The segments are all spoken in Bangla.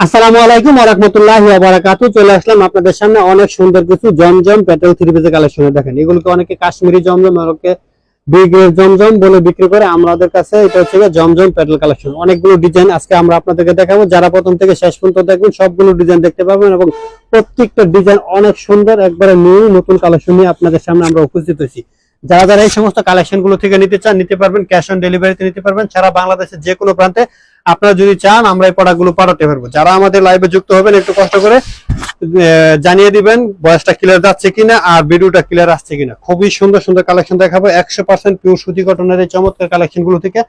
আসসালামু আলাইকুম চলে আসলাম আপনাদের সামনে অনেক সুন্দর কিছু জমজম পেট্রোল থ্রি দেখেন, এগুলোকে অনেকে কাশ্মীরি জমজম, অনেকে জমজম বলে বিক্রি করে। আমাদের কাছে এটা হচ্ছে জমজম পেট্রোল কালেকশন। অনেকগুলো ডিজাইন আজকে আমরা আপনাদেরকে দেখাবো। যারা প্রথম থেকে শেষ পর্যন্ত দেখবেন, সবগুলো ডিজাইন দেখতে পাবেন এবং প্রত্যেকটা ডিজাইন অনেক সুন্দর, একবারে নিউ, নতুন কালেকশন নিয়ে আপনাদের সামনে আমরা উপস্থিত হয়েছি। যারা যারা এই সমস্ত কালেকশনগুলো থেকে নিতে চান, নিতে পারবেন ক্যাশ অন ডেলিভারিতে নিতে পারবেন। সারা বাংলাদেশের যে কোনো প্রান্তে আপনারা যদি চান, আমরা এই প্রোডাক্টগুলো পাঠাতে পারব। যারা আমাদের লাইভে যুক্ত হবেন, একটু কষ্ট করে জানিয়ে দিবেন, বয়সটা ক্লিয়ার যাচ্ছে কিনা আর ভিডিওটা ক্লিয়ার আসছে কিনা। খুবই সুন্দর সুন্দর কালেকশন দেখাবো। একশো পার্সেন্ট পিওর সুতি কটনের এই চমৎকার কালেকশনগুলো থেকে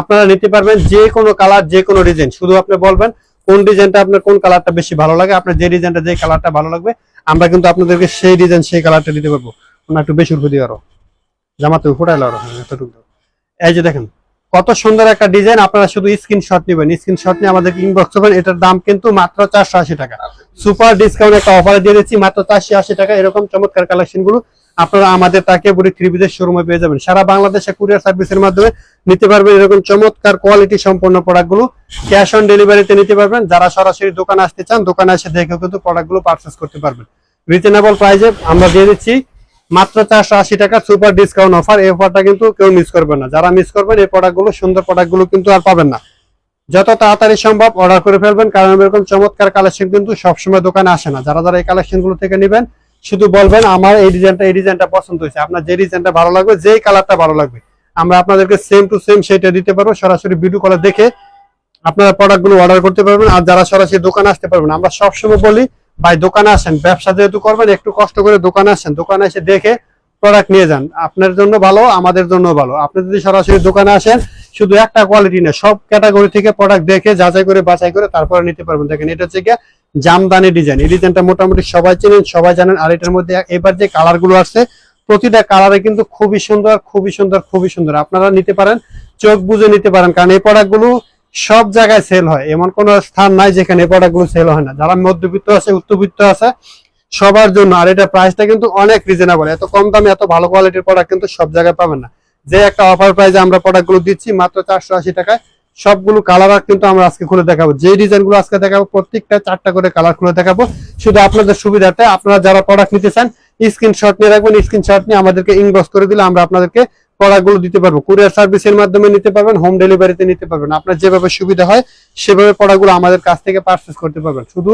আপনারা নিতে পারবেন যে কোনো কালার যে কোনো ডিজাইন শুধু আপনি বলবেন কোন ডিজাইনটা আপনার কোন কালারটা বেশি ভালো লাগে, আপনার যে ডিজাইনটা যে কালারটা ভালো লাগবে, আমরা কিন্তু আপনাদেরকে সেই ডিজাইন সেই কালারটা দিতে পারব। একটু বেশি উপর আরও। জামাতে হ্যাঁ, এতটুকু এই যে দেখেন কত সুন্দর একটা ডিজাইন আপনারা শুধু স্ক্রিনশট নেবেন। স্ক্রিনশট নিয়ে আমাদের ইনবক্স করবেন এটার দাম কিন্তু মাত্র চারশো আশি টাকা। সুপার ডিসকাউন্ট একটা অফার দিয়ে দিচ্ছি মাত্র চারশো আশি টাকা। এরকম চমৎকার কালেকশনগুলো আপনারা আমাদের তাকে বুড়ি পিসের শোরুমে পেয়ে যাবেন। সারা বাংলাদেশে কুরিয়ার সার্ভিসের মাধ্যমে নিতে পারবেন এরকম চমৎকার কোয়ালিটি সম্পন্ন প্রোডাক্টগুলো। ক্যাশ অন ডেলিভারিতে নিতে পারবেন। যারা সরাসরি দোকানে আসতে চান দোকানে এসে দেখে কিন্তু প্রোডাক্টগুলো পারচেস করতে পারবেন। রিজনেবল প্রাইসে আমরা দিয়ে দিচ্ছি মাত্র চারশো আশি টাকা সুপার ডিসকাউন্ট অফার এই অফারটা কিন্তু কেউ মিস করবেন না। যারা মিস করবেন, এই প্রোডাক্টগুলো, সুন্দর প্রোডাক্টগুলো কিন্তু আর পাবেন না। যত তাড়াতাড়ি সম্ভব অর্ডার করে ফেলবেন, কারণ এরকম চমৎকার কালেকশন কিন্তু সবসময় দোকানে আসে না। যারা যারা এই কালেকশনগুলো থেকে নেবেন, শুধু বলবেন, আমার এই ডিজাইনটা এই ডিজাইনটা পছন্দ হয়েছে। আপনার যে ডিজাইনটা ভালো লাগবে, যেই কালারটা ভালো লাগবে। আমরা আপনাদেরকে সেম টু সেম সেটা দিতে পারব, সরাসরি ভিডিও কলে দেখে আপনারা প্রোডাক্টগুলো অর্ডার করতে পারবেন। আর যারা সরাসরি দোকানে আসতে পারবেন আমরা সবসময় বলি ভাই, দোকানে আসেন, ব্যবসা যেহেতু করবেন, একটু কষ্ট করে দোকানে আসেন, দোকানে এসে দেখে প্রোডাক্ট নিয়ে যান। আপনার জন্য ভালো, আমাদের জন্য ভালো। আপনি যদি সরাসরি দোকানে আসেন, শুধু একটা কোয়ালিটি না সব ক্যাটাগরি থেকে প্রোডাক্ট দেখে, যাচাই করে, বাছাই করে, তারপরে নিতে পারবেন। দেখেন, এটা হচ্ছে গিয়ে জামদানি ডিজাইন এই ডিজাইনটা মোটামুটি সবাই চেনেন, সবাই জানেন। আর এটার মধ্যে এবার যে কালারগুলো আসছে, প্রতিটা কালারে কিন্তু খুবই সুন্দর খুবই সুন্দর খুবই সুন্দর। আপনারা নিতে পারেন, চোখ বুঝে নিতে পারেন, কারণ এই প্রোডাক্টগুলো সব জায়গায় সেল হয়। এমন কোন স্থান নাই যেখানে এই প্রোডাক্টগুলো সেল হয় না। যারা মধ্যবিত্ত আছে, উচ্চবিত্ত আছে, সবার জন্য। আর এটা প্রাইসটা কিন্তু অনেক রিজনেবল এত কম দামে এত ভালো কোয়ালিটির প্রোডাক্ট কিন্তু সব জায়গায় পাবেন না। যে একটা অফার প্রাইসে আমরা প্রোডাক্টগুলো দিচ্ছি মাত্র চারশো আশি টাকায়, সবগুলো কালার কিন্তু আমরা আজকে খুলে দেখাবো। যে ডিজাইনগুলো আজকে দেখাবো, প্রত্যেকটা চারটা করে কালার খুলে দেখাবো। শুধু আপনাদের সুবিধাতে আপনারা যারা প্রোডাক্ট নিতে চান স্ক্রিনশট নিয়ে রাখবেন স্ক্রিনশট নিয়ে আমাদেরকে ইনবক্স করে দিলে আমরা আপনাদেরকে প্রোডাক্টগুলো দিতে পারব কুরিয়ার সার্ভিসের মাধ্যমে নিতে পারবেন হোম ডেলিভারিতে নিতে পারবেন। আপনার যেভাবে সুবিধা হয়, সেভাবে প্রোডাক্টগুলো আমাদের কাছ থেকে পারচেস করতে পারবেন। শুধু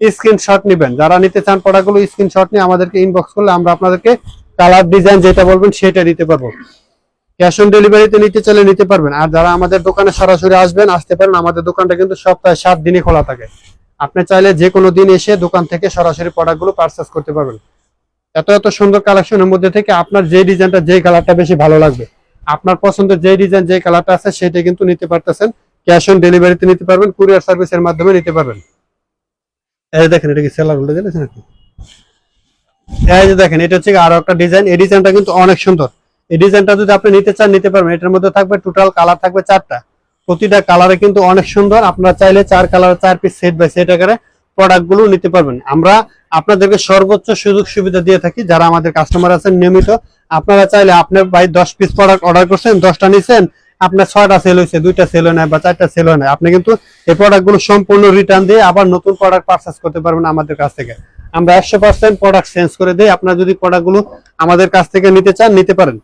স্ক্রিনশট নেবেন। যারা নিতে চান প্রোডাক্টগুলো স্ক্রিনশট নিয়ে আমাদেরকে ইনবক্স করলে আমরা আপনাদেরকে কালার ডিজাইন যেটা বলবেন, সেটা দিতে পারব। ক্যাশ অন ডেলিভারিতে নিতে চাইলে নিতে পারবেন। আর যারা আমাদের দোকানে সরাসরি আসবেন, আসতে পারেন, আমাদের দোকানটা কিন্তু সপ্তাহে সাত দিনে খোলা থাকে। আপনি চাইলে যে কোনো দিন এসে দোকান থেকে সরাসরি প্রোডাক্টগুলো পারচেস করতে পারবেন। এত এত সুন্দর কালেকশনের মধ্যে থেকে আপনার যে ডিজাইনটা যে কালারটা বেশি ভালো লাগবে, আপনার পছন্দের যে ডিজাইন যে কালারটা আছে, সেটা কিন্তু নিতে পারতেছেন। ক্যাশ অন ডেলিভারিতে নিতে পারবেন কুরিয়ার সার্ভিসের মাধ্যমে নিতে পারবেন। এই দেখেন, এটা কি সেলার উল্টে দিয়েছে নাকি? এই যে দেখেন, এটা হচ্ছে আরও একটা ডিজাইন এই ডিজাইনটা কিন্তু অনেক সুন্দর। এই ডিজাইনটা যদি আপনি নিতে চান, নিতে পারবেন। এটার মধ্যে থাকবে টোটাল কালার থাকবে চারটা। প্রতিটা কালারে কিন্তু অনেক সুন্দর। আপনারা চাইলে চার কালার চার পিস সেট বাই সেট আকারে প্রোডাক্টগুলো নিতে পারবেন। আমরা আপনাদেরকে সর্বোচ্চ সুযোগ সুবিধা দিয়ে থাকি, যারা আমাদের কাস্টমার আছেন নিয়মিত। আপনারা চাইলে আপনার ভাই দশ পিস প্রোডাক্ট অর্ডার করছেন, দশটা নিছেন, আপনার ছয়টা সেল হয়েছে, দুইটা সেল হয় বা চারটা সেল হয় আপনি কিন্তু এই প্রোডাক্টগুলো সম্পূর্ণ রিটার্ন দিয়ে আবার নতুন প্রোডাক্ট পারচেস করতে পারবেন আমাদের কাছ থেকে। আমরা একশো পার্সেন্ট প্রোডাক্ট চেঞ্জ করে দিই আপনার যদি প্রোডাক্টগুলো আমাদের কাছ থেকে নিতে চান, নিতে পারেন।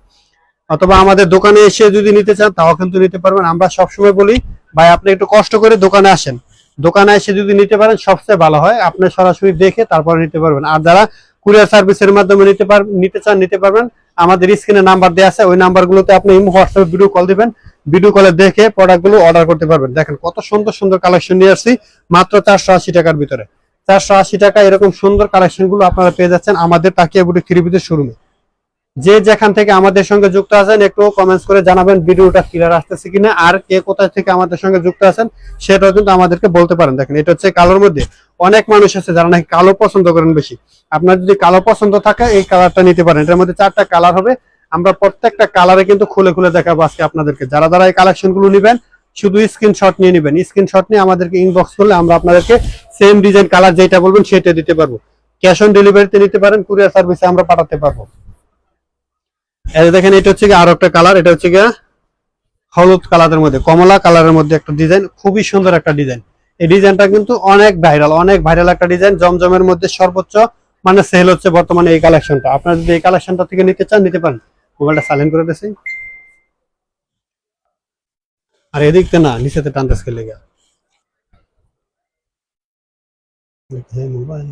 অথবা আমাদের দোকানে এসে যদি নিতে চান, তাও কিন্তু নিতে পারবেন। আমরা সবসময় বলি, ভাই, আপনি একটু কষ্ট করে দোকানে আসেন। দোকানে এসে যদি নিতে পারেন, সবচেয়ে ভালো হয়। আপনি সরাসরি দেখে তারপরে নিতে পারবেন। আর যারা কুরিয়ার সার্ভিসের মাধ্যমে নিতে পার, নিতে চান, নিতে পারবেন, আমাদের স্ক্রিনে নাম্বার দেওয়া আছে। ওই নাম্বারগুলোতে আপনি হোয়াটসঅ্যাপে ভিডিও কল দিবেন। ভিডিও কলে দেখে প্রোডাক্টগুলো অর্ডার করতে পারবেন। দেখেন, কত সুন্দর সুন্দর কালেকশন নিয়ে আসছি, মাত্র চারশো আশি টাকার ভিতরে। চারশো আশি টাকা এরকম সুন্দর কালেকশনগুলো আপনারা পেয়ে যাচ্ছেন আমাদের তাকিয়া বুটি থ্রি শোরুমে যে যেখান থেকে আমাদের সঙ্গে যুক্ত আছেন, একটু কমেন্টস করে জানাবেন ভিডিওটা ক্লিয়ার আসতেছে কিনা, আর কে কোথায় থেকে আমাদের সঙ্গে যুক্ত আছেন, সেটাও কিন্তু আমাদেরকে বলতে পারেন। দেখেন, এটা হচ্ছে কালোর মধ্যে। অনেক মানুষ আছে যারা নাকি কালো পছন্দ করেন বেশি। আপনার যদি কালো পছন্দ থাকে, এই কালারটা নিতে পারেন। এটার মধ্যে চারটা কালার হবে। আমরা প্রত্যেকটা কালারে কিন্তু খুলে খুলে দেখাবো আজকে আপনাদেরকে। যারা যারা এই কালেকশনগুলো নিবেন, শুধু স্ক্রিনশট নিয়ে নেবেন। স্ক্রিনশট নিয়ে আমাদেরকে ইনবক্স করলে আমরা আপনাদেরকে সেম ডিজাইন কালার যেটা বলবেন, সেটা দিতে পারব। ক্যাশ অন ডেলিভারিতে নিতে পারেন কুরিয়ার সার্ভিসে আমরা পাঠাতে পারব। দেখেন, এটা হচ্ছে আরও একটা কালার এটা হচ্ছে হলুদ কালারের মধ্যে, কমলা কালারের মধ্যে একটা ডিজাইন খুবই সুন্দর একটা ডিজাইন এই ডিজাইনটা কিন্তু অনেক ভাইরাল অনেক ভাইরাল একটা ডিজাইন জমজমের মধ্যে সর্বোচ্চ মানে সেল হচ্ছে বর্তমানে এই কালেকশনটা আপনারা যদি এই কালেকশনটা থেকে নিতে চান, নিতে পারেন। মোবাইলটা সাইলেন্ট করে দিয়েছি। আর এদিকতে না, নিচেতে টানতেছে লেগে মোবাইল।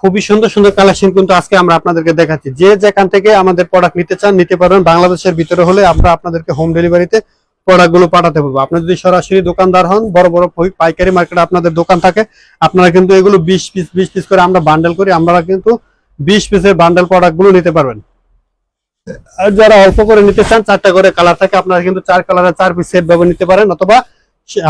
খুবই সুন্দর সুন্দর কালেকশন কিন্তু দেখাচ্ছি। যে যেখান থেকে আমাদের প্রোডাক্ট নিতে চান, নিতে বাংলাদেশের ভিতরে হলে আমরা আপনাদেরকে হোম ডেলিভারিতে প্রোডাক্টগুলো পাঠাতে পারব আপনি যদি সরাসরি দোকানদার হন, বড় বড় পাইকারি মার্কেটে আপনাদের দোকান থাকে, আপনারা কিন্তু এগুলো বিশ পিস বিশ পিস করে আমরা বান্ডেল করি। আমরা কিন্তু বিশ পিসের বান্ডেল প্রোডাক্টগুলো নিতে পারবেন। আর যারা অল্প করে নিতে চান, চারটা করে কালার থাকে, আপনারা কিন্তু চার কালারের চার পিস সেট ভাবে নিতে পারেন, অথবা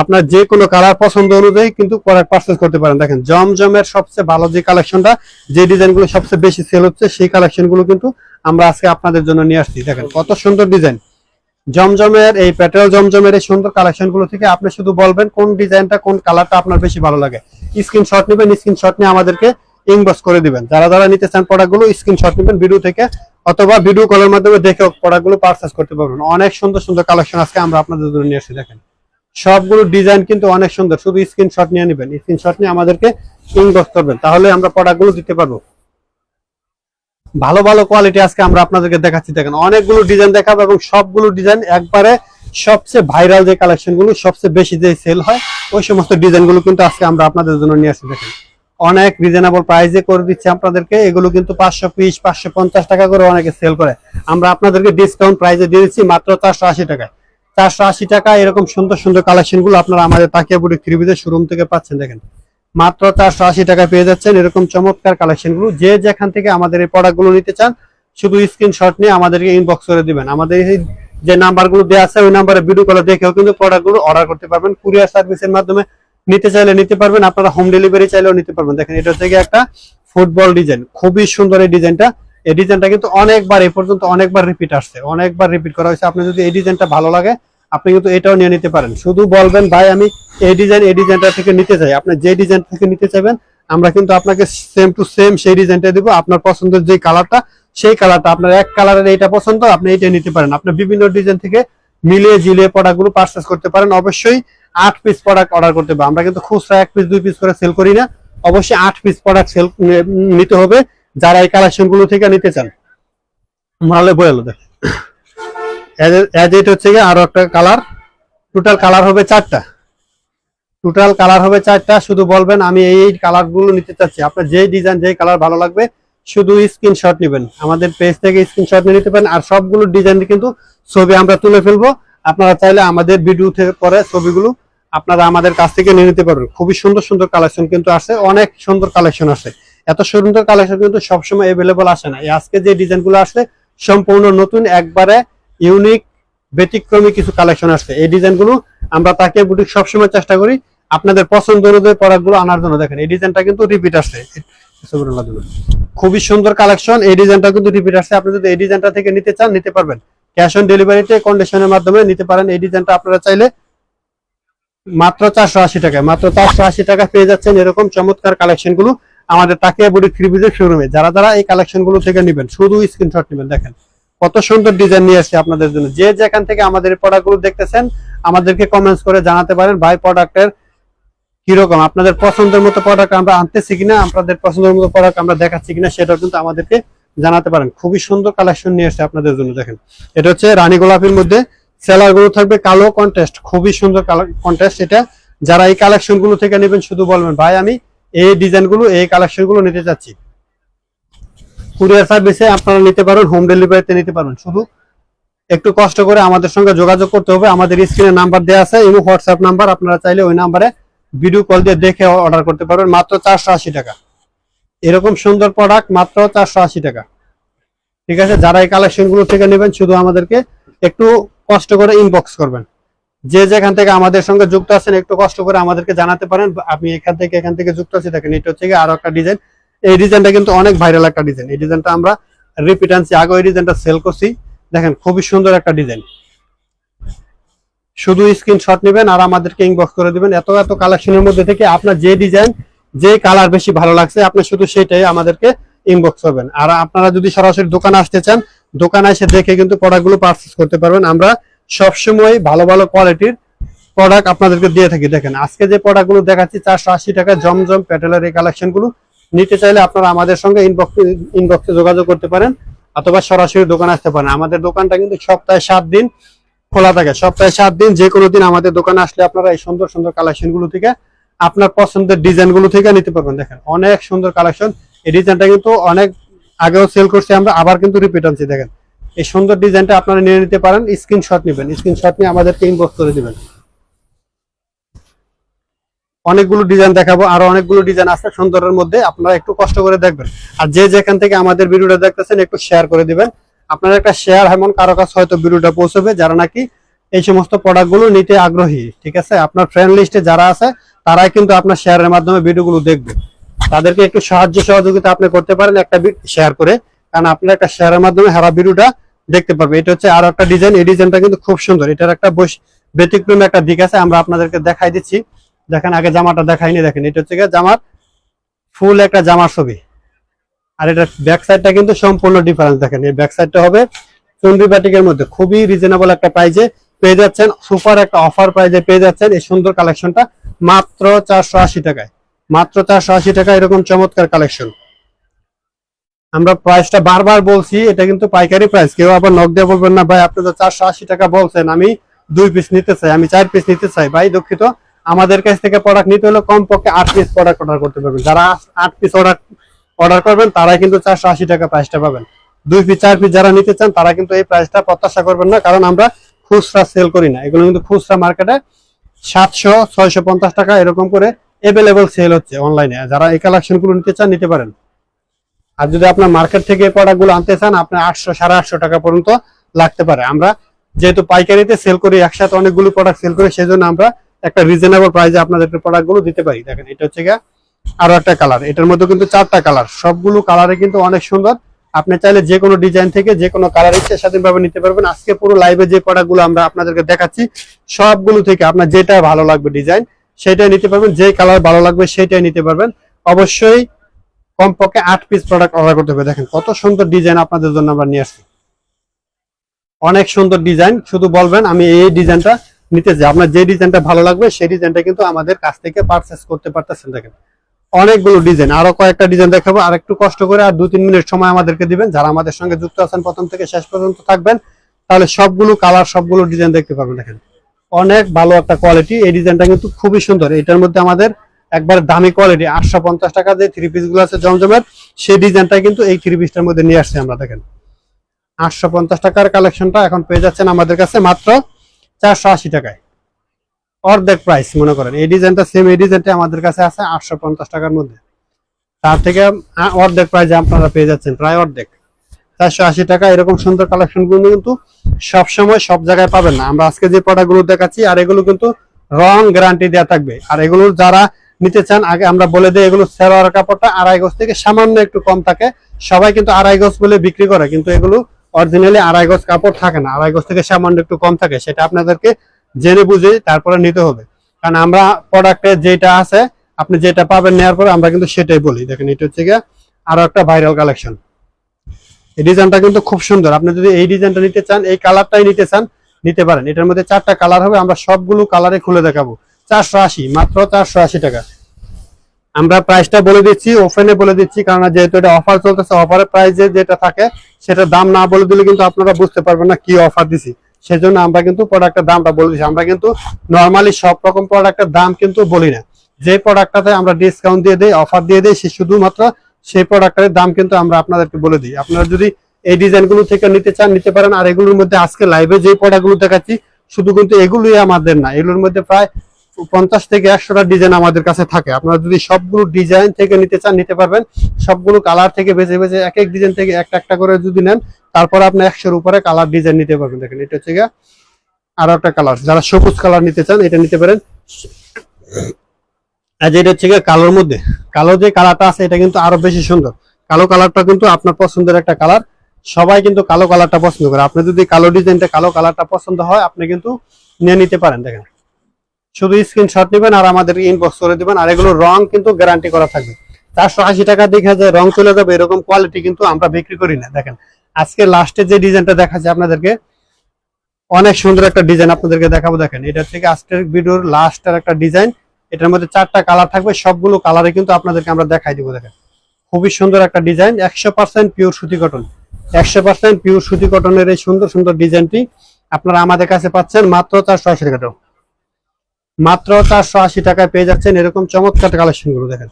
আপনার যে কোনো কালার পছন্দ অনুযায়ী কিন্তু প্রোডাক্ট পারচেস করতে পারেন। দেখেন, জমজমের সবচেয়ে ভালো যে কালেকশনটা যে ডিজাইনগুলো সবচেয়ে বেশি সেল হচ্ছে, সেই কালেকশনগুলো কিন্তু আমরা আজকে আপনাদের জন্য নিয়ে আসছি। দেখেন, কত সুন্দর ডিজাইন জমজমের, এই পেট্রোল জমজমের এই সুন্দর কালেকশনগুলো থেকে আপনি শুধু বলবেন কোন ডিজাইনটা কোন কালারটা আপনার বেশি ভালো লাগে। স্ক্রিনশট নেবেন স্ক্রিনশট নিয়ে আমাদেরকে ইনবক্স করে দিবেন। যারা যারা নিতে চান প্রোডাক্টগুলো স্ক্রিনশট নেবেন। ভিডিও থেকে অথবা ভিডিও কলের মাধ্যমে দেখে প্রোডাক্টগুলো পারচেস করতে পারবেন। অনেক সুন্দর সুন্দর কালেকশন আজকে আমরা আপনাদের জন্য নিয়ে আসছি দেখেন। সবগুলো ডিজাইন কিন্তু অনেক সুন্দর, শুধু স্ক্রিনশট নিয়ে নেবেন স্ক্রিনশট নিয়ে আমাদেরকে ইনবক্স করবেন, তাহলে আমরা প্রোডাক্টগুলো দিতে পারব। ভালো ভালো কোয়ালিটি আজকে আমরা আপনাদেরকে দেখাচ্ছি, দেখেন। অনেকগুলো ডিজাইন দেখাবো এবং সবগুলো ডিজাইন একবারে সবচেয়ে ভাইরাল যে কালেকশনগুলো, সবচেয়ে বেশি যে সেল হয়, ওই সমস্ত ডিজাইনগুলো কিন্তু আজকে আমরা আপনাদের জন্য নিয়ে আসছি, দেখেন। অনেক রিজনেবল প্রাইসে করে দিচ্ছি আপনাদেরকে। এগুলো কিন্তু পাঁচশো পিস, পাঁচশো পঞ্চাশ টাকা করে অনেকে সেল করে। আমরা আপনাদেরকে ডিসকাউন্ট প্রাইসে দিয়ে দিচ্ছি মাত্র চারশো আশি টাকায়। চারশো আশি টাকা এরকম সুন্দর সুন্দর কালেকশনগুলো আপনারা আমাদের তাকিয়া বুড়ি থ্রি শোরুম থেকে পাচ্ছেন, দেখেন। মাত্র চারশো আশি টাকা পেয়ে যাচ্ছেন এরকম চমৎকার কালেকশনগুলো। যে যেখান থেকে আমাদের এই প্রোডাক্টগুলো নিতে চান, শুধু স্ক্রিনশট নিয়ে আমাদেরকে ইনবক্স করে দিবেন। আমাদের এই যে নাম্বারগুলো দেওয়া আছে, ওই নাম্বারে ভিডিও কলে দেখেও কিন্তু প্রোডাক্টগুলো অর্ডার করতে পারবেন। কুরিয়ার সার্ভিসের মাধ্যমে নিতে চাইলে নিতে পারবেন, আপনারা হোম ডেলিভারি চাইলেও নিতে পারবেন। দেখেন, এটা গিয়ে একটা ফুটবল ডিজাইন খুবই সুন্দর এই ডিজাইনটা এই ডিজাইনটা কিন্তু অনেকবার, এই পর্যন্ত অনেকবার রিপিট আসছে। অনেকবার রিপিট করা হয়েছে। আপনি যদি এই ডিজাইনটা ভালো লাগে, আপনি কিন্তু এটাও নিয়ে নিতে পারেন। শুধু বলবেন, ভাই, আমি এই ডিজাইন এই ডিজাইনটা থেকে নিতে চাই। আপনি যে ডিজাইন থেকে নিতে চাইবেন, আমরা কিন্তু আপনাকে সেম টু সেম সেই ডিজাইনটা দিব। আপনার পছন্দের যে কালারটা সেই কালারটা আপনার এক কালারের এইটা পছন্দ, আপনি এইটা নিতে পারেন। আপনি বিভিন্ন ডিজাইন থেকে মিলিয়ে জিলিয়ে প্রোডাক্টগুলো পারচেস করতে পারেন। অবশ্যই আট পিস প্রোডাক্ট অর্ডার করতে হবে। আমরা কিন্তু খুচরা এক পিস দুই পিস করে সেল করি না। অবশ্যই আট পিস প্রোডাক্ট সেল নিতে হবে। যারা এই কালেকশনগুলো থেকে নিতে চান। মালে বয়ালো দেখ। হচ্ছে গিয়ে আরও একটা কালার টোটাল কালার হবে চারটা। টোটাল কালার হবে চারটা। শুধু বলবেন, আমি এই এই কালারগুলো নিতে চাচ্ছি। আপনার যে ডিজাইন যে কালার ভালো লাগবে, শুধু স্ক্রিনশট নেবেন। আমাদের পেজ থেকে স্ক্রিনশট নিয়ে নিতে পারেন। আর সবগুলো ডিজাইন কিন্তু ছবি আমরা তুলে ফেলব। আপনারা চাইলে আমাদের ভিডিও থেকে পরে ছবিগুলো আপনারা আমাদের কাছ থেকে নিয়ে নিতে পারবেন। খুবই সুন্দর সুন্দর কালেকশন কিন্তু আসে অনেক সুন্দর কালেকশন আসে এত সুন্দর কালেকশন কিন্তু সবসময় অ্যাভেলেবল আসে না। আজকে যে ডিজাইনগুলো আসে সম্পূর্ণ নতুন, একবারে ইউনিক ব্যতিক্রমী কিছু কালেকশন আসছে। এই ডিজাইনগুলো আমরা তাকে বুটিক সবসময় চেষ্টা করি আপনাদের পছন্দ অনুযায়ী প্রোডাক্টগুলো আনার জন্য। দেখেন, এই ডিজাইনটা কিন্তু রিপিট আসছে। খুবই সুন্দর কালেকশন এই ডিজাইনটা কিন্তু রিপিট আসছে। আপনি যদি এই ডিজাইনটা থেকে নিতে চান, নিতে পারবেন। ক্যাশ অন ডেলিভারিতে কন্ডিশনের মাধ্যমে নিতে পারেন। এই ডিজাইনটা আপনারা চাইলে মাত্র চারশো আশি টাকায়। মাত্র চারশো আশি টাকা পেয়ে যাচ্ছেন এরকম চমৎকার কালেকশনগুলো আমাদের তাকিয়া বুড়ি থ্রি বিজের শোরুমে যারা যারা এই কালেকশনগুলো থেকে নেবেন, শুধু স্ক্রিনশট নেবেন, দেখেন। কত সুন্দর ডিজাইন নিয়ে আসছে আপনাদের জন্য। যে যেখান থেকে আমাদের প্রোডাক্টগুলো দেখতেছেন, আমাদেরকে কমেন্টস করে জানাতে পারেন, ভাই প্রোডাক্টের কীরকম, আপনাদের পছন্দের মতো প্রোডাক্ট আমরা আনতেছি কিনা, আপনাদের পছন্দের মতো প্রোডাক্ট আমরা দেখাচ্ছি কিনা, সেটাও কিন্তু আমাদেরকে জানাতে পারেন। খুবই সুন্দর কালেকশন নিয়ে আসছে আপনাদের জন্য, দেখেন। এটা হচ্ছে রানী গোলাপের মধ্যে সেলারগুলো থাকবে কালো কন্টেস্ট খুবই সুন্দর কন্টেস্ট এটা। যারা এই কালেকশনগুলো থেকে নেবেন, শুধু বলবেন, ভাই, আমি এই ডিজাইনগুলো, এই কালেকশনগুলো নিতে চাচ্ছি। কুরিয়ার সার্ভিসে আপনারা নিতে পারেন হোম ডেলিভারিতে নিতে পারেন শুধু একটু কষ্ট করে আমাদের সঙ্গে যোগাযোগ করতে হবে। আমাদের স্ক্রিনে নাম্বার দেওয়া আছে এবং হোয়াটসঅ্যাপ নাম্বার আপনারা চাইলে ওই নাম্বারে ভিডিও কল দিয়ে দেখে অর্ডার করতে পারবেন। মাত্র চারশো আশি টাকা। এরকম সুন্দর প্রোডাক্ট মাত্র চারশো আশি টাকা। ঠিক আছে? যারা এই কালেকশনগুলো থেকে নেবেন, শুধু আমাদেরকে একটু কষ্ট করে ইনবক্স করবেন। যে যেখান থেকে আমাদের সঙ্গে যুক্ত আছেন, একটু কষ্ট করে আমাদেরকে জানাতে পারেন। আমি এখান থেকে এখান থেকে যুক্ত আছি। দেখেন, এটা হচ্ছে আরও একটা ডিজাইন এই ডিজাইনটা কিন্তু অনেক ভাইরাল একটা ডিজাইন এই ডিজাইনটা আমরা রিপিট আনছি। আগে ওই ডিজাইনটা সেল করছি। দেখেন, খুবই সুন্দর একটা ডিজাইন শুধু স্ক্রিনশট নেবেন আর আমাদেরকে ইনবক্স করে দিবেন। এত এত কালেকশনের মধ্যে থেকে আপনার যে ডিজাইন যে কালার বেশি ভালো লাগছে, আপনি শুধু সেটাই আমাদেরকে ইনবক্স করবেন। আর আপনারা যদি সরাসরি দোকানে আসতে চান দোকানে এসে দেখে কিন্তু প্রোডাক্টগুলো পারচেস করতে পারবেন। আমরা সবসময় ভালো ভালো কোয়ালিটির প্রোডাক্ট আপনাদেরকে দিয়ে থাকি। দেখেন, আজকে যে প্রোডাক্টগুলো দেখাচ্ছি, চারশো আশি টাকা জমজম প্যাটেলের এই কালেকশনগুলো নিতে চাইলে আপনারা আমাদের সঙ্গে ইনবক্স ইনবক্সে যোগাযোগ করতে পারেন, অথবা সরাসরি দোকানে আসতে পারেন। আমাদের দোকানটা কিন্তু সপ্তাহে সাত দিন খোলা থাকে। সপ্তাহে সাত দিন যে কোনো দিন আমাদের দোকানে আসলে আপনারা এই সুন্দর সুন্দর কালেকশনগুলো থেকে আপনার পছন্দের ডিজাইনগুলো থেকে নিতে পারবেন। দেখেন, অনেক সুন্দর কালেকশন এই ডিজাইনটা কিন্তু অনেক আগেও সেল করছি আমরা, আবার কিন্তু রিপিট আনছি, দেখেন। এই সুন্দর ডিজাইনটা আপনারা নিয়ে নিতে পারেন স্ক্রিনশট নেবেন স্ক্রিনশট নিয়ে আমাদেরকে ইনবক্স করে দিবেন। অনেকগুলো ডিজাইন দেখাবো, আরও অনেকগুলো ডিজাইন আছে সুন্দরের মধ্যে, আপনারা একটু কষ্ট করে দেখবেন। আর যে যেখান থেকে আমাদের ভিডিওটা দেখতেছেন, একটু শেয়ার করে দিবেন। আপনার একটা শেয়ার এমন কারও কাছে হয়তো ভিডিওটা পৌঁছবে, যারা নাকি এই সমস্ত প্রোডাক্টগুলো নিতে আগ্রহী, ঠিক আছে? আপনার ফ্রেন্ড লিস্টে যারা আছে, তারাই কিন্তু আপনার শেয়ারের মাধ্যমে ভিডিওগুলো দেখবে। তাদেরকে একটু সাহায্য সহযোগিতা আপনি করতে পারেন একটা শেয়ার করে। কারণ আপনার একটা শেয়ারের মাধ্যমে হারা ভিডিওটা দেখতে পারবে। এটা হচ্ছে আরও একটা ডিজাইন এই ডিজাইনটা কিন্তু খুব সুন্দর। এটার একটা ব্যতিক্রম একটা দিক আছে। আমরা আপনাদেরকে দেখাই দিচ্ছি। দেখেন, আগে জামাটা দেখাইনি, দেখেন। এটা হচ্ছে জামার ফুল একটা জামার ছবি। আর এটা ব্যাক সাইডটা কিন্তু সম্পূর্ণ ডিফারেন্স দেখেন, এই ব্যাক সাইডটা হবে চন্দ্রী ব্যাটিকের মধ্যে। খুবই রিজনেবল একটা প্রাইজে পেয়ে যাচ্ছেন। সুপার একটা অফার প্রাইজে পেয়ে যাচ্ছেন। এই সুন্দর কালেকশনটা মাত্র চারশো আশি টাকায়। মাত্র চারশো আশি টাকা, এরকম চমৎকার কালেকশন আমরা প্রাইসটা বারবার বলছি, এটা কিন্তু পাইকারি প্রাইস কেউ আবার নক দিয়ে বলবেন না, ভাই, আপনি তো চারশো আশি টাকা বলছেন, আমি দুই পিস নিতে চাই, আমি চার পিস নিতে চাই। ভাই, দুঃখিত, আমাদের কাছ থেকে প্রোডাক্ট নিতে হলে কমপক্ষে আট পিস প্রোডাক্ট অর্ডার করতে পারবেন। যারা আট পিস অর্ডার অর্ডার করবেন, তারাই কিন্তু চারশো আশি টাকা প্রাইসটা পাবেন। দুই পিস চার পিস যারা নিতে চান, তারা কিন্তু এই প্রাইসটা প্রত্যাশা করবেন না, কারণ আমরা খুচরা সেল করি না। এগুলো কিন্তু খুচরা মার্কেটে সাতশো, ছয়শো পঞ্চাশ টাকা, এরকম করে এভেলেবল সেল হচ্ছে অনলাইনে যারা এই কালেকশনগুলো নিতে চান, নিতে পারেন। আর যদি আপনার মার্কেট থেকে এই প্রোডাক্টগুলো আনতে চান, আপনার আটশো, সাড়ে আটশো টাকা পর্যন্ত লাগতে পারে। আমরা যেহেতু পাইকারিতে সেল করি, একসাথে অনেকগুলো প্রোডাক্ট সেল করি সেই জন্য আমরা একটা রিজনেবল প্রাইসে প্রোডাক্টগুলো দিতে পারি। দেখেন, এটা হচ্ছে গিয়ে আরও একটা কালার এটার মধ্যে কিন্তু চারটা কালার সবগুলো কালারে কিন্তু অনেক সুন্দর। আপনি চাইলে যে কোনো ডিজাইন থেকে যে কোনো কালার ইচ্ছে স্বাধীনভাবে নিতে পারবেন। আজকে পুরো লাইভে যে প্রোডাক্টগুলো আমরা আপনাদেরকে দেখাচ্ছি, সবগুলো থেকে আপনার যেটা ভালো লাগবে ডিজাইন সেটাই নিতে পারবেন, যে কালার ভালো লাগবে সেটাই নিতে পারবেন। অবশ্যই কমপক্ষে আট পিস প্রোডাক্ট অর্ডার করতে হবে। দেখেন কত সুন্দর ডিজাইন আপনাদের জন্য আমরা নিয়ে আসছি। অনেক সুন্দর ডিজাইন শুধু বলবেন আমি এই ডিজাইনটা নিতে চাই আপনার যে ডিজাইনটা ভালো লাগবে, সেই ডিজাইনটা কিন্তু আমাদের কাছ থেকে পারচেস করতে পারতেছেন, দেখেন। অনেকগুলো ডিজাইন আরও কয়েকটা ডিজাইন দেখাবো। আর একটু কষ্ট করে আর দু তিন মিনিট সময় আমাদেরকে দিবেন। যারা আমাদের সঙ্গে যুক্ত আছেন, প্রথম থেকে শেষ পর্যন্ত থাকবেন, তাহলে সবগুলো কালার সবগুলো ডিজাইন দেখতে পারবেন, দেখেন। অনেক ভালো একটা কোয়ালিটি এই ডিজাইনটা কিন্তু খুবই সুন্দর। এটার মধ্যে আমাদের একবার দামি কোয়ালিটি আটশো পঞ্চাশ টাকা যে থ্রি পিসগুলো আছে জমজমের সেই ডিজাইনটা কিন্তু এই থ্রি পিসটার মধ্যে নিয়ে আসছে আমরা, দেখেন। আটশো পঞ্চাশ টাকার কালেকশনটা এখন পেয়ে যাচ্ছেন আমাদের কাছে মাত্র চারশো আশি টাকায়। অর্ধেক প্রাইস মনে করেন। এই ডিজাইনটা সেম এই ডিজাইনটা আমাদের কাছে আছে আটশো পঞ্চাশ টাকার মধ্যে। তার থেকে অর্ধেক প্রাইসে আপনারা পেয়ে যাচ্ছেন, প্রায় অর্ধেক। চারশো আশি টাকা, এরকম সুন্দর কালেকশনগুলো কিন্তু সবসময় সব জায়গায় পাবেন না। আমরা আজকে যে প্রোডাক্টগুলো দেখাচ্ছি, আর এগুলো কিন্তু রং গ্যারান্টি দেওয়া থাকবে। আর এগুলো যারা নিতে চান, আগে আমরা বলে দিই, এগুলো সেলোয়ার কাপড়টা আড়াই গজ থেকে সামান্য একটু কম থাকে। সবাই কিন্তু আড়াই গজ বলে বিক্রি করে, কিন্তু এগুলো অরিজিনালি আড়াই গজ কাপড় থাকে না। আড়াই গজ থেকে সামান্য একটু কম থাকে, সেটা আপনাদেরকে জেনে বুঝে তারপরে নিতে হবে। কারণ আমরা প্রোডাক্টে যেটা আছে, আপনি যেটা পাবেন নেওয়ার পরে আমরা কিন্তু সেটাই বলি। দেখেন, এটা হচ্ছে গিয়ে আরও একটা ভাইরাল কালেকশন এই ডিজাইনটা কিন্তু খুব সুন্দর। আপনি যদি এই ডিজাইনটা নিতে চান, এই কালারটাই নিতে চান, নিতে পারেন। এটার মধ্যে চারটা কালার হবে, আমরা সবগুলো কালারে খুলে দেখাবো। চারশো আশি, মাত্র চারশো আশি টাকা। আমরা প্রাইসটা বলে দিচ্ছি ওপেনে বলে দিচ্ছি, কারণ যেহেতু এটা অফার চলতেছে অফারের প্রাইসে যেটা থাকে সেটা দাম না বলে দিলে কিন্তু আপনারা বুঝতে পারবেন না কি অফার দিছি। সেজন্য আমরা কিন্তু প্রোডাক্টের দামটা বলে দিচ্ছি আমরা কিন্তু নর্মালি সব রকম প্রোডাক্টের দাম কিন্তু বলি না। যে প্রোডাক্টটাতে আমরা ডিসকাউন্ট দিয়ে দিই অফার দিয়ে দিই, সে শুধুমাত্র সেই প্রোডাক্টের দাম কিন্তু আমরা আপনাদেরকে বলে দিই। আপনারা যদি এই ডিজাইনগুলো থেকে নিতে চান, নিতে পারেন। আর এগুলোর মধ্যে আজকে লাইভে যে প্রোডাক্টগুলো দেখাচ্ছি, শুধু কিন্তু এগুলোই আমাদের না, এগুলোর মধ্যে প্রায় পঞ্চাশ থেকে একশোটা ডিজাইন আমাদের কাছে থাকে। আপনারা যদি সবগুলো ডিজাইন থেকে নিতে চান, নিতে পারবেন। সবগুলো কালার থেকে বেছে বেছে এক এক ডিজাইন থেকে একটা একটা করে যদি নেন, তারপর আপনি একশোর উপরে কালার ডিজাইন নিতে পারবেন। দেখেন, এটা হচ্ছে গিয়ে আরও একটা কালার যারা সবুজ কালার নিতে চান, এটা নিতে পারেন। আর যেটা হচ্ছে কালোর মধ্যে, কালো যে কালারটা আছে এটা কিন্তু আরও বেশি সুন্দর। কালো কালারটা কিন্তু আপনার পছন্দের একটা কালার। সবাই কিন্তু কালো কালারটা পছন্দ করে। আপনি যদি কালো ডিজাইনটা কালো কালারটা পছন্দ হয়, আপনি কিন্তু নিয়ে নিতে পারেন, দেখেন। শুধু স্ক্রিনশট নেবেন আর আমাদের ইনবক্স করে দিবেন, আর এগুলো রং কিন্তু গ্যারান্টি করা থাকবে। চারশো আশি টাকা দেখে যায় রং চলে যাবে, এরকম কোয়ালিটি কিন্তু আমরা বিক্রি করি না, দেখেন। আজকে লাস্টে যে ডিজাইনটা দেখাচ্ছে আপনাদেরকে, অনেক সুন্দর একটা ডিজাইন আপনাদেরকে দেখাবো, দেখেন। এটা থেকে আজকের ভিডিওর লাস্টের একটা ডিজাইন। এটার মধ্যে চারটা কালার থাকবে, সবগুলো কালারে কিন্তু আপনাদেরকে আমরা দেখাই দিব, দেখেন। খুবই সুন্দর একটা ডিজাইন, একশো পার্সেন্ট পিওর সুতি কটন একশো পার্সেন্ট পিওর সুতি কটনের এই সুন্দর সুন্দর ডিজাইনটি আপনারা আমাদের কাছে পাচ্ছেন মাত্র চারশো আশি টাকা মাত্র চারশো আশি টাকায় পেয়ে যাচ্ছেন এরকম চমৎকার কালেকশনগুলো দেখেন।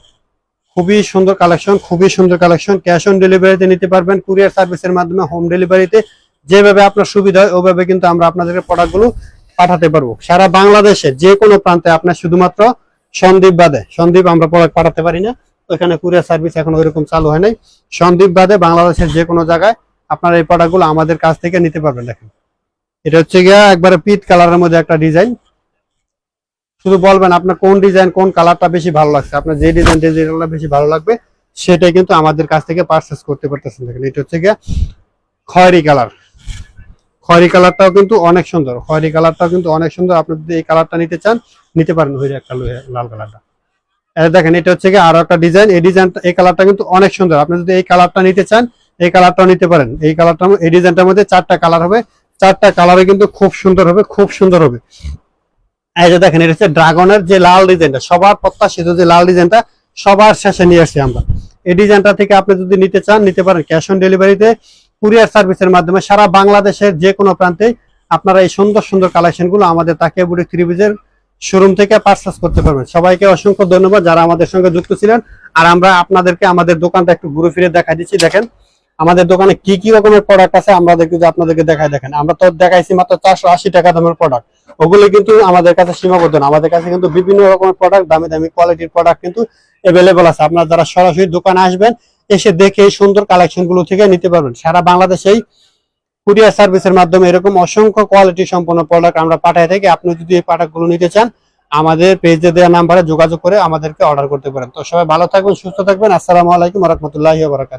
খুবই সুন্দর কালেকশন, খুবই সুন্দর কালেকশন। ক্যাশ অন ডেলিভারিতে নিতে পারবেন, কুরিয়ার সার্ভিসের মাধ্যমে হোম ডেলিভারিতে। যেভাবে আপনার সুবিধা হয় ওইভাবে কিন্তু আমরা আপনাদেরকে প্রোডাক্টগুলো পাঠাতে পারব। সারা বাংলাদেশে যে কোনো প্রান্তে আপনার শুধুমাত্র সন্দ্বীপ বাদে। সন্দ্বীপ আমরা প্রোডাক্ট পাঠাতে পারি না। ওইখানে কুরিয়ার সার্ভিস এখন ওইরকম চালু হয় নাই। সন্দ্বীপ বাদে বাংলাদেশের যে কোনো জায়গায় আপনারা এই প্রোডাক্টগুলো আমাদের কাছ থেকে নিতে পারবেন, দেখেন। এটা হচ্ছে গিয়া একবারে পিট কালারের মধ্যে একটা ডিজাইন শুধু বলবেন আপনার কোন ডিজাইন কোন কালারটা বেশি ভালো লাগছে। আপনার যে ডিজাইন ডিজাইনটা বেশি ভালো লাগবে, সেটাই কিন্তু আমাদের কাছ থেকে পারচেস করতে পারতেছেন, দেখেন। এটা হচ্ছে গিয়া খয়েরি কালার খয়েরি কালারটাও কিন্তু অনেক সুন্দর। খয়েরি কালারটাও কিন্তু অনেক সুন্দর। আপনি যদি এই কালারটা নিতে চান, নিতে পারেন ওই একটা লাল কালারটা। দেখেন, এটা হচ্ছে গিয়ে আরও একটা ডিজাইন। এই ডিজাইনটা, এই কালারটা কিন্তু অনেক সুন্দর। আপনি যদি এই কালারটা নিতে চান, এই কালারটাও নিতে পারেন। এই কালারটা এই ডিজাইনটার মধ্যে চারটা কালার হবে। চারটা কালারে কিন্তু খুব সুন্দর হবে, খুব সুন্দর হবে। এই যে দেখেন, এটা হচ্ছে ড্রাগনের যে লাল ডিজাইনটা, সবার প্রত্যাশিত যে লাল ডিজাইনটা সবার শেষে নিয়ে আসছি আমরা। এই ডিজাইনটা থেকে আপনি যদি নিতে চান, নিতে পারেন। ক্যাশ অন ডেলিভারিতে কুরিয়ার সার্ভিসের মাধ্যমে সারা বাংলাদেশের যে কোনো প্রান্তে আপনারা এই সুন্দর সুন্দর কালেকশনগুলো আমাদের তাকিয়া বুড়ি ত্রিভুজের শোরুম থেকে পারচেস করতে পারবেন। সবাইকে অসংখ্য ধন্যবাদ যারা আমাদের সঙ্গে যুক্ত ছিলেন। আর আমরা আপনাদেরকে আমাদের দোকানটা একটু ঘুরে ফিরে দেখাই দিচ্ছি। দেখেন, আমাদের দোকানে কি কি রকমের প্রোডাক্ট আছে আমরা যদি আপনাদেরকে দেখাই দেখেন। আমরা তো দেখাইছি মাত্র চারশো আশি টাকা দামের প্রোডাক্ট ওগুলো কিন্তু আমাদের কাছে সীমাবদ্ধ না। আমাদের কাছে কিন্তু বিভিন্ন রকমের প্রোডাক্ট দামি দামি কোয়ালিটির প্রোডাক্ট কিন্তু অ্যাভেলেবল আছে। আপনারা যারা সরাসরি দোকানে আসবেন এসে দেখে সুন্দর কালেকশনগুলো থেকে নিতে পারবেন। সারা বাংলাদেশেই কুরিয়ার সার্ভিসের মাধ্যমে এরকম অসংখ্য কোয়ালিটি সম্পন্ন প্রোডাক্ট আমরা পাঠাই থাকি। আপনি যদি এই প্রোডাক্টগুলো নিতে চান, আমাদের পেজে দেওয়া নাম্বারে যোগাযোগ করে আমাদেরকে অর্ডার করতে পারেন। তো সবাই ভালো থাকবেন, সুস্থ থাকবেন। আসসালামু আলাইকুম রহমতুল্লাহ বারাকাত